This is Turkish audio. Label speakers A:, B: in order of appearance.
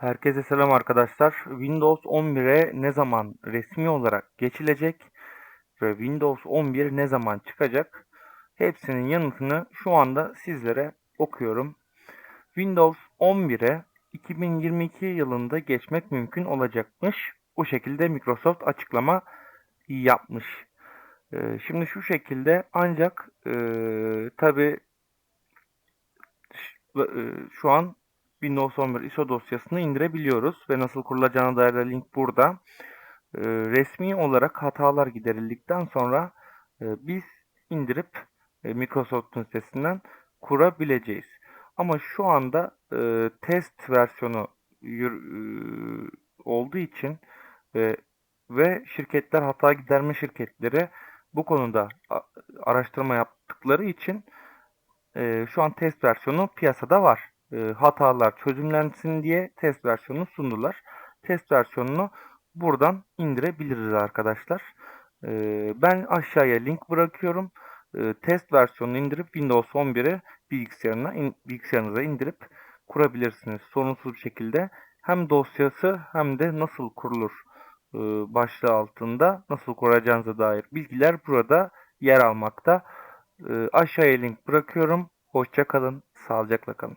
A: Herkese selam arkadaşlar. Windows 11'e ne zaman resmi olarak geçilecek ve Windows 11 ne zaman çıkacak? Hepsinin yanıtını şu anda sizlere okuyorum. Windows 11'e 2022 yılında geçmek mümkün olacakmış. Bu şekilde Microsoft açıklama yapmış. Ee, Şimdi şu şekilde ancak tabi şu an Windows 11 ISO dosyasını indirebiliyoruz ve nasıl kurulacağına dair de link burada. Ee, resmi olarak hatalar giderildikten sonra e, biz indirip e, Microsoft'un sitesinden kurabileceğiz. Ama şu anda e, test versiyonu olduğu için ve şirketler hata giderme şirketleri bu konuda araştırma yaptıkları için şu an test versiyonu piyasada var. E, hatalar çözümlensin diye test versiyonunu sundular. Test versiyonunu buradan indirebiliriz arkadaşlar. E, ben aşağıya link bırakıyorum. E, test versiyonunu indirip Windows 11'i bilgisayarına bilgisayarınıza indirip kurabilirsiniz. Sorunsuz bir şekilde hem dosyası hem de nasıl kurulur başlığı altında nasıl kuracağınıza dair bilgiler burada yer almakta. Aşağıya link bırakıyorum. Hoşça kalın, sağlıcakla kalın.